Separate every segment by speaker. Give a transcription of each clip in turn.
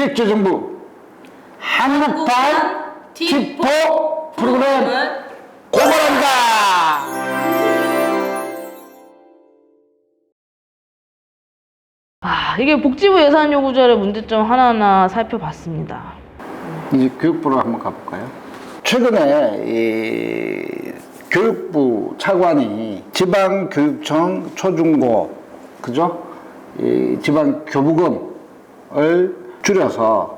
Speaker 1: 기획재정부 한국판 팁포 프로그램 고발합니다.
Speaker 2: 아, 이게 복지부 예산 요구자의 문제점 하나하나 살펴봤습니다.
Speaker 1: 이제 교육부로 한번 가볼까요? 최근에 이 교육부 차관이 지방교육청 초중고 그죠? 이 지방 교부금을 줄여서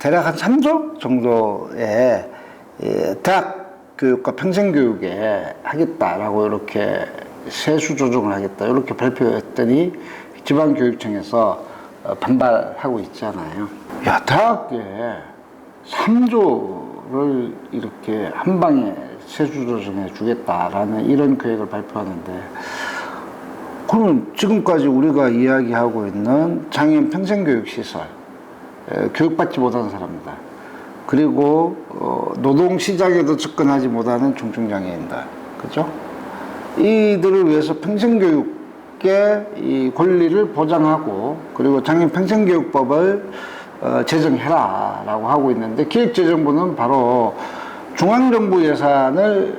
Speaker 1: 대략 한 3조 정도의 이 대학 교육과 평생 교육에 하겠다라고 이렇게 세수 조정을 하겠다 이렇게 발표했더니 지방 교육청에서 어, 반발하고 있잖아요. 야 대학에 3조를 이렇게 한 방에 세수 조정해 주겠다라는 이런 계획을 발표하는데 그러면 지금까지 우리가 이야기하고 있는 장애인 평생교육 시설, 에, 교육받지 못하는 사람들, 그리고 어, 노동 시장에도 접근하지 못하는 중증 장애인들, 그죠? 이들을 위해서 평생 교육의 이 권리를 보장하고 그리고 장애인 평생 교육법을 어, 제정해라라고 하고 있는데 기획재정부는 바로 중앙정부 예산을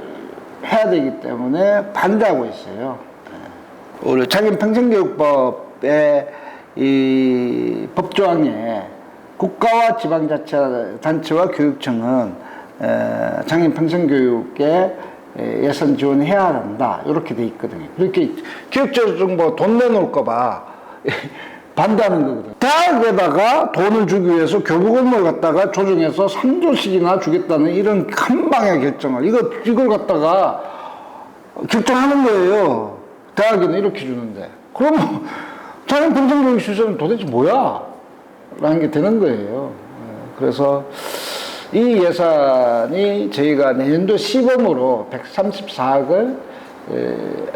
Speaker 1: 해야 되기 때문에 반대하고 있어요. 예. 우리 장애인 평생 교육법의 이 법조항에 국가와 지방자치단체와 교육청은 에, 장애인 평생교육에 에, 예산 지원해야 한다 이렇게 돼 있거든요. 그렇게 기획재정부 돈 내놓을까봐 반대하는 거거든요. 대학에다가 돈을 주기 위해서 교부금을 갖다가 조정해서 3조씩이나 주겠다는 이런 한 방의 결정을 이거 이걸 갖다가 결정하는 거예요. 대학에는 이렇게 주는데. 그러면 자연 평생교육 시설은 도대체 뭐야? 라는 게 되는 거예요. 예, 그래서 이 예산이 저희가 내년도 시범으로 134억을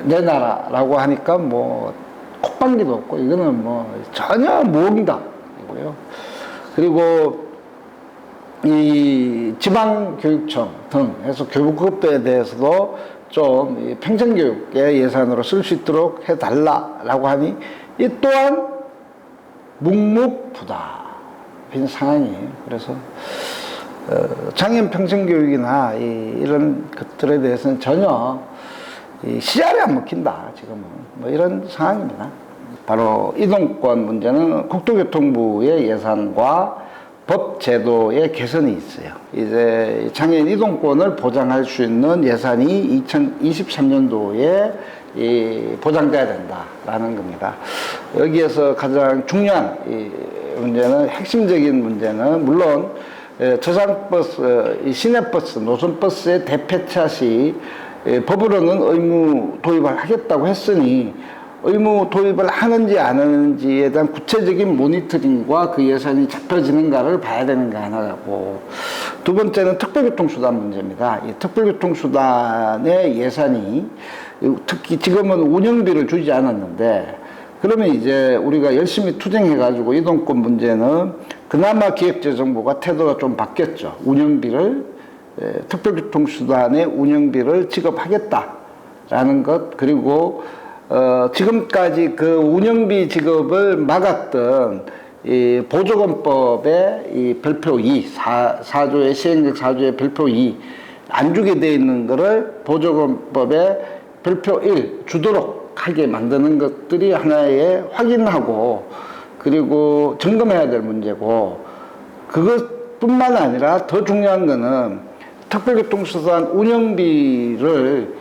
Speaker 1: 내놔라라고 하니까 뭐 콧방귀도 없고 이거는 뭐 전혀 모험이다 이고요. 그리고 이 지방교육청 등 해서 교육급에 대해서도 좀이 평생교육의 예산으로 쓸 수 있도록 해달라라고 하니 이 또한 묵묵부답인 상황이에요. 그래서 어, 장애인 평생교육이나 이, 이런 것들에 대해서는 전혀 이 시jar이 안 먹힌다 지금은 뭐 이런 상황입니다. 바로 이동권 문제는 국토교통부의 예산과 법 제도의 개선이 있어요. 이제 장애인 이동권을 보장할 수 있는 예산이 2023년도에 이 보장돼야 된다라는 겁니다. 여기에서 가장 중요한 이 문제는 핵심적인 문제는 물론 에, 저상버스, 이 시내버스, 노선버스의 대폐차 시 에, 법으로는 의무 도입을 하겠다고 했으니 의무 도입을 하는지 안 하는지에 대한 구체적인 모니터링과 그 예산이 잡혀지는가를 봐야 되는 게 하나고 두 번째는 특별교통수단 문제입니다. 이 특별교통수단의 예산이 특히 지금은 운영비를 주지 않았는데 그러면 이제 우리가 열심히 투쟁해가지고 이동권 문제는 그나마 기획재정부가 태도가 좀 바뀌었죠. 운영비를 에, 특별교통수단의 운영비를 지급하겠다라는 것 그리고 어, 지금까지 그 운영비 지급을 막았던 이 보조금법의 이 별표 2, 4, 4조의 시행령 4조의 별표 2, 안 주게 돼 있는 거를 보조금법의 별표 1 주도록 하게 만드는 것들이 하나의 확인하고 그리고 점검해야 될 문제고 그것뿐만 아니라 더 중요한 거는 특별교통수단 운영비를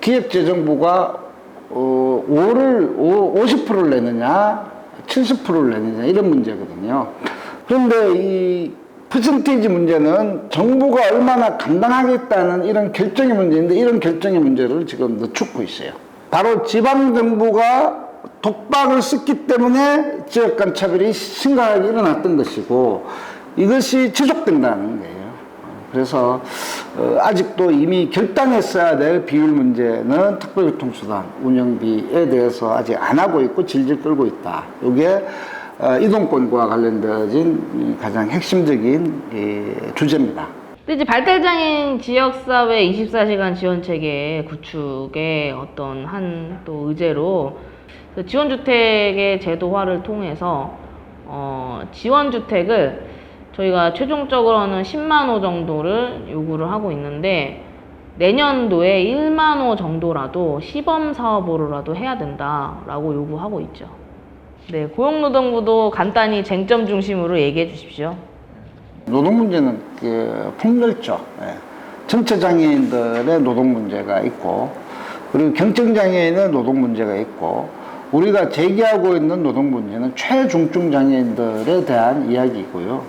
Speaker 1: 기획재정부가 어, 5를, 50%를 내느냐, 70%를 내느냐, 이런 문제거든요. 그런데 이 퍼센테이지 문제는 정부가 얼마나 감당하겠다는 이런 결정의 문제인데 이런 결정의 문제를 지금 늦추고 있어요. 바로 지방정부가 독박을 썼기 때문에 지역 간 차별이 심각하게 일어났던 것이고 이것이 지속된다는 거예요. 그래서 어, 아직도 이미 결단했어야 될 비율 문제는 특별교통수단 운영비에 대해서 아직 안 하고 있고 질질 끌고 있다. 이게 어, 이동권과 이 가장 핵심적인 이 주제입니다.
Speaker 2: 이제 발달장애인 지역사회 24시간 지원체계 구축의 어떤 한 또 의제로 그 지원주택의 제도화를 통해서 어, 지원주택을 저희가 최종적으로는 10만 호 정도를 요구를 하고 있는데 내년도에 1만 호 정도라도 시범 사업으로라도 해야 된다라고 요구하고 있죠. 네, 고용노동부도 간단히 쟁점 중심으로 얘기해 주십시오.
Speaker 1: 노동 문제는 그 폭넓죠. 예. 전체 장애인들의 노동 문제가 있고 그리고 경증 장애인의 노동 문제가 있고 우리가 제기하고 있는 노동 문제는 최중증 장애인들에 대한 이야기이고요.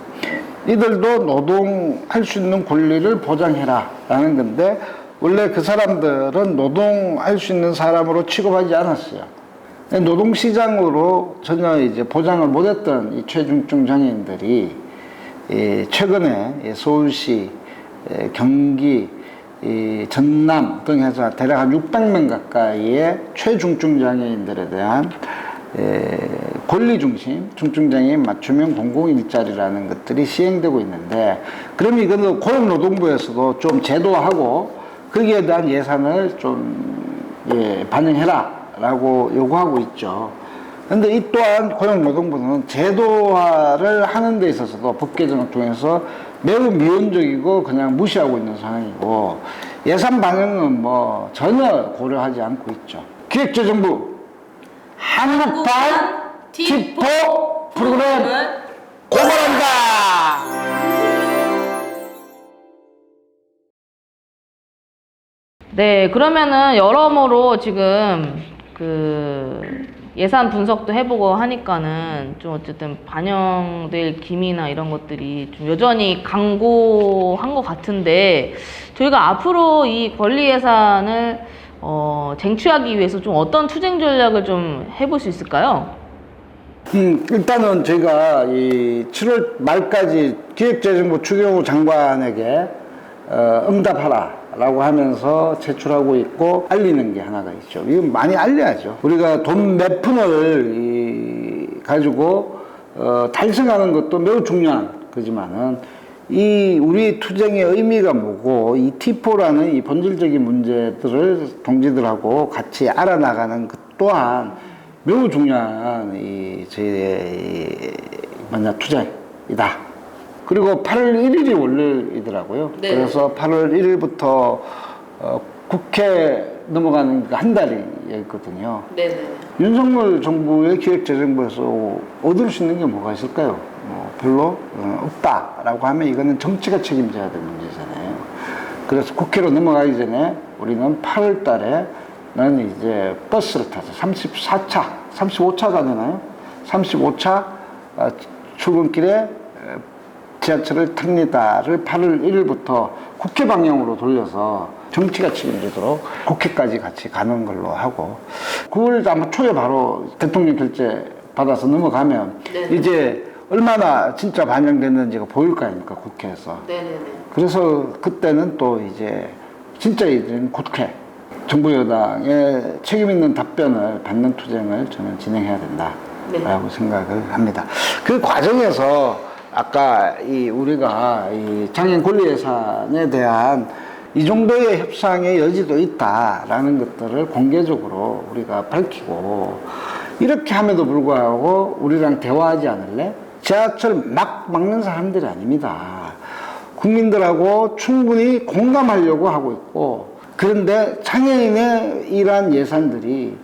Speaker 1: 이들도 노동할 수 있는 권리를 보장해라 라는 건데 원래 그 사람들은 노동할 수 있는 사람으로 취급하지 않았어요. 노동시장으로 전혀 이제 보장을 못했던 이 최중증 장애인들이 이 최근에 이 서울시, 에, 경기, 이 전남 등 해서 대략 한 600명 가까이의 최중증 장애인들에 대한 에, 권리 중심 중증 장애인 맞춤형 공공 일자리라는 것들이 시행되고 있는데 그럼 이거는 고용노동부에서도 좀 제도화하고 거기에 대한 예산을 좀 예, 반영해라라고 요구하고 있죠. 근데 이 또한 고용노동부는 제도화를 하는 데 있어서도 법 개정을 통해서 매우 미온적이고 그냥 무시하고 있는 상황이고 예산 반영은 뭐 전혀 고려하지 않고 있죠. 기획재정부 한국판 티포 프로그램 고발합니다.
Speaker 2: 네, 그러면은 여러모로 지금 그 예산 분석도 해보고 하니까는 좀 어쨌든 반영될 기미나 이런 것들이 좀 여전히 강고한 것 같은데 저희가 앞으로 이 권리 예산을 어, 쟁취하기 위해서 좀 어떤 투쟁 전략을 좀 해볼 수 있을까요?
Speaker 1: 음, 일단은 저희가 이 7월 말까지 기획재정부 추경호 장관에게 어, 응답하라 라고 하면서 제출하고 있고 알리는 게 하나가 있죠. 이거 많이 알려야죠. 우리가 돈 몇 푼을 이, 가지고 어, 달성하는 것도 매우 중요한 거지만은 이 우리 투쟁의 의미가 뭐고 이 T4라는 이 본질적인 문제들을 동지들하고 같이 알아나가는 것 또한 매우 중요한 이 저희의 이 뭐냐 투쟁이다. 그리고 8월 1일이 월요일이더라고요.
Speaker 2: 네.
Speaker 1: 그래서 8월 1일부터 어, 국회 넘어가는 그한 달이 있거든요.
Speaker 2: 네네.
Speaker 1: 윤석열 정부의 기획재정부에서 얻을 수 있는 게 뭐가 있을까요? 뭐 별로 어, 없다라고 하면 이거는 정치가 책임져야 될 문제잖아요. 그래서 국회로 넘어가기 전에 우리는 8월 달에 나는 이제 버스를 타서 34차, 35차 다니나요? 35차 어, 출근길에 어, 지하철을 탑니다를 8월 1일부터 국회 방향으로 돌려서 정치가 책임지도록 국회까지 같이 가는 걸로 하고 9월 아마 초에 바로 대통령 결재 받아서 넘어가면
Speaker 2: 네네.
Speaker 1: 이제 얼마나 진짜 반영됐는지가 보일 거 아닙니까 국회에서
Speaker 2: 네네네.
Speaker 1: 그래서 그때는 또 이제 진짜 이제는 국회 정부 여당의 책임 있는 답변을 받는 투쟁을 저는 진행해야 된다라고 생각을 합니다. 그 과정에서 아까 이 우리가 이 장애인 권리 예산에 대한 이 정도의 협상의 여지도 있다라는 것들을 공개적으로 우리가 밝히고 이렇게 함에도 불구하고 우리랑 대화하지 않을래? 지하철 막 막는 사람들이 아닙니다. 국민들하고 충분히 공감하려고 하고 있고 그런데 장애인의 이러한 예산들이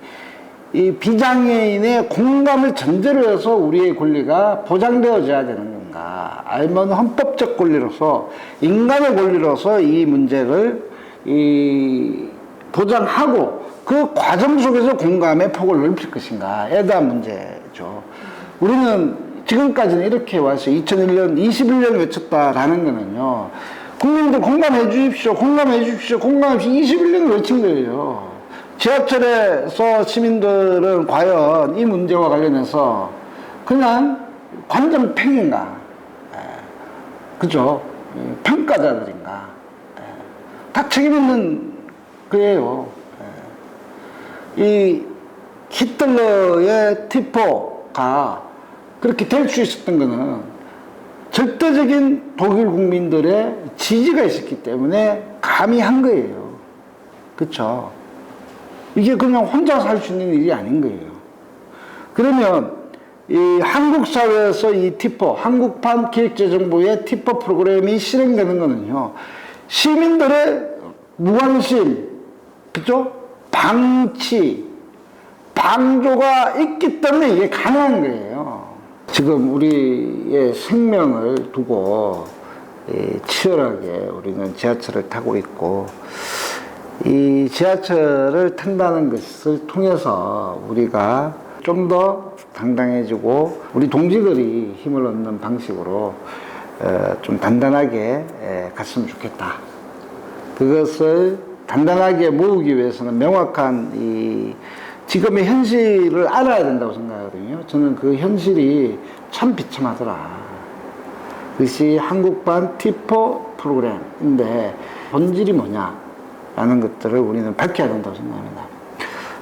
Speaker 1: 이 비장애인의 공감을 전제로 해서 우리의 권리가 보장되어져야 되는 아니면 헌법적 권리로서 인간의 권리로서 이 문제를 이 보장하고 그 과정 속에서 공감의 폭을 넓힐 것인가에 대한 문제죠. 우리는 지금까지는 이렇게 와서 2001년, 21년 외쳤다라는 거는요. 국민들 공감해 주십시오. 공감해 주십시오. 공감해 주십시오. 21년 외친 거예요. 지하철에서 시민들은 과연 이 문제와 관련해서 그냥 관전 팽인가? 예. 그죠? 예, 평가자들인가? 예. 다 책임 있는 거예요. 예. 이 히틀러의 티포가 그렇게 될 수 있었던 거는 절대적인 독일 국민들의 지지가 있었기 때문에 감히 한 거예요. 그쵸? 이게 그냥 혼자서 할수 있는 일이 아닌 거예요. 그러면 이 한국 사회에서 이 TIPO, 한국판 기획재정부의 TIPO 프로그램이 실행되는 거는요, 시민들의 무관심, 그죠? 방치, 방조가 있기 때문에 이게 가능한 거예요. 지금 우리의 생명을 두고 이 치열하게 우리는 지하철을 타고 있고, 이 지하철을 탄다는 것을 통해서 우리가 좀더 당당해지고 우리 동지들이 힘을 얻는 방식으로 어, 좀 단단하게 에, 갔으면 좋겠다. 그것을 단단하게 모으기 위해서는 명확한 이 지금의 현실을 알아야 된다고 생각하거든요. 저는 그 현실이 참 비참하더라. 그것이 한국판 티포 프로그램인데 본질이 뭐냐라는 것들을 우리는 밝혀야 된다고 생각합니다.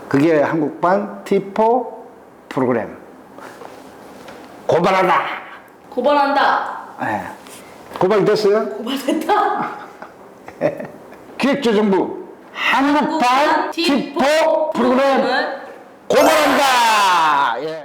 Speaker 1: 그게 한국판 티포 프로그램. 고발한다.
Speaker 2: 고발한다.
Speaker 1: 예. 고발됐어요?
Speaker 2: 고발됐다.
Speaker 1: 기획재정부 한국판 티포 프로그램 고발한다. 예.